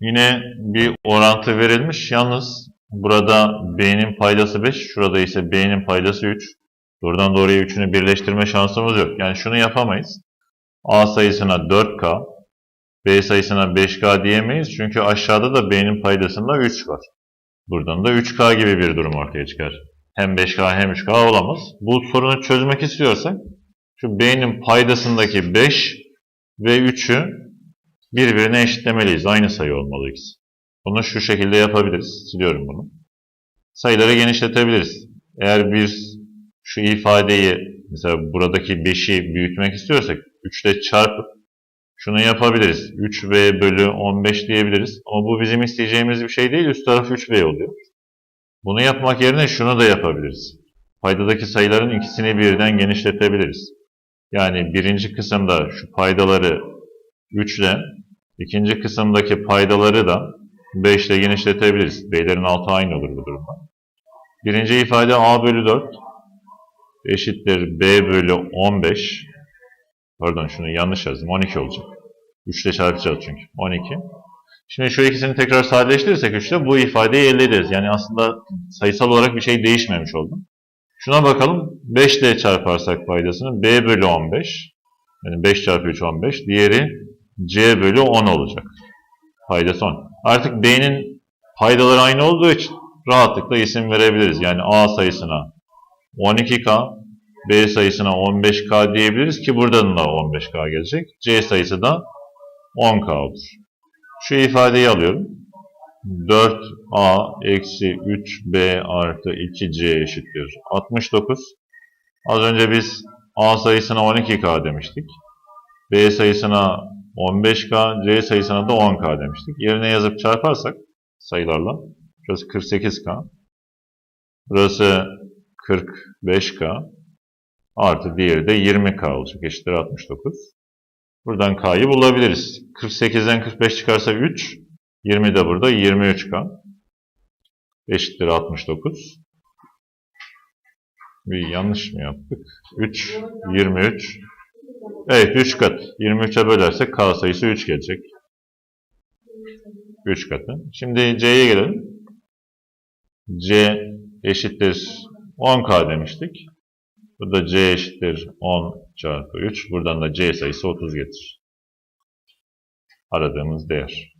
Yine bir orantı verilmiş. Yalnız burada B'nin paydası 5, şurada ise B'nin paydası 3. Buradan doğruya üçünü birleştirme şansımız yok. Yani şunu yapamayız. A sayısına 4K, B sayısına 5K diyemeyiz. Çünkü aşağıda da B'nin paydasında 3 var. Buradan da 3K gibi bir durum ortaya çıkar. Hem 5K hem 3K olamaz. Bu sorunu çözmek istiyorsak şu B'nin paydasındaki 5 ve 3'ü birbirine eşitlemeliyiz. Aynı sayı olmalı ikisi. Bunu şu şekilde yapabiliriz. Siliyorum bunu. Sayıları genişletebiliriz. Eğer biz şu ifadeyi mesela buradaki 5'i büyütmek istiyorsak 3 ile çarpıp şunu yapabiliriz. 3b bölü 15 diyebiliriz. Ama bu bizim isteyeceğimiz bir şey değil. Üst taraf 3b oluyor. Bunu yapmak yerine şunu da yapabiliriz. Paydadaki sayıların ikisini birden genişletebiliriz. Yani birinci kısımda şu paydaları 3 ile, ikinci kısımdaki paydaları da 5 ile genişletebiliriz. B'lerin altı aynı olur bu durumda. Birinci ifade a bölü 4 eşittir b bölü 15. Pardon şunu yanlış yazdım. 12 olacak. 3 ile çarpacağız çünkü. 12. Şimdi şu ikisini tekrar sadeleştirirsek 3 ile bu ifadeyi elde ederiz. Yani aslında sayısal olarak bir şey değişmemiş oldu. Şuna bakalım. 5 ile çarparsak paydasını b bölü 15. Yani 5 çarpı 3 15. Diğeri c bölü 10 olacak. Paydası 10. Artık b'nin paydaları aynı olduğu için rahatlıkla isim verebiliriz. Yani a sayısına 12k, b sayısına 15k diyebiliriz ki buradan da 15k gelecek. c sayısı da 10k olur. Şu ifadeyi alıyorum. 4a eksi 3b artı 2c eşittir 69. Az önce biz a sayısına 12k demiştik. b sayısına 15k, c sayısına da 10k demiştik. Yerine yazıp çarparsak sayılarla şurası 48k. Burası 45k. Artı diğeri de 20k olacak. Eşittir 69. Buradan k'yı bulabiliriz. 48'den 45 çıkarsa 3. 20 de burada 23k. Eşittir 69. Bir yanlış mı yaptık? 3, 23. Evet 3 kat. 23'e bölersek k sayısı 3 gelecek. 3 katı. Şimdi c'ye gelelim. c eşittir 10k demiştik. Burada c eşittir 10 çarpı 3. Buradan da c sayısı 30 getir. Aradığımız değer.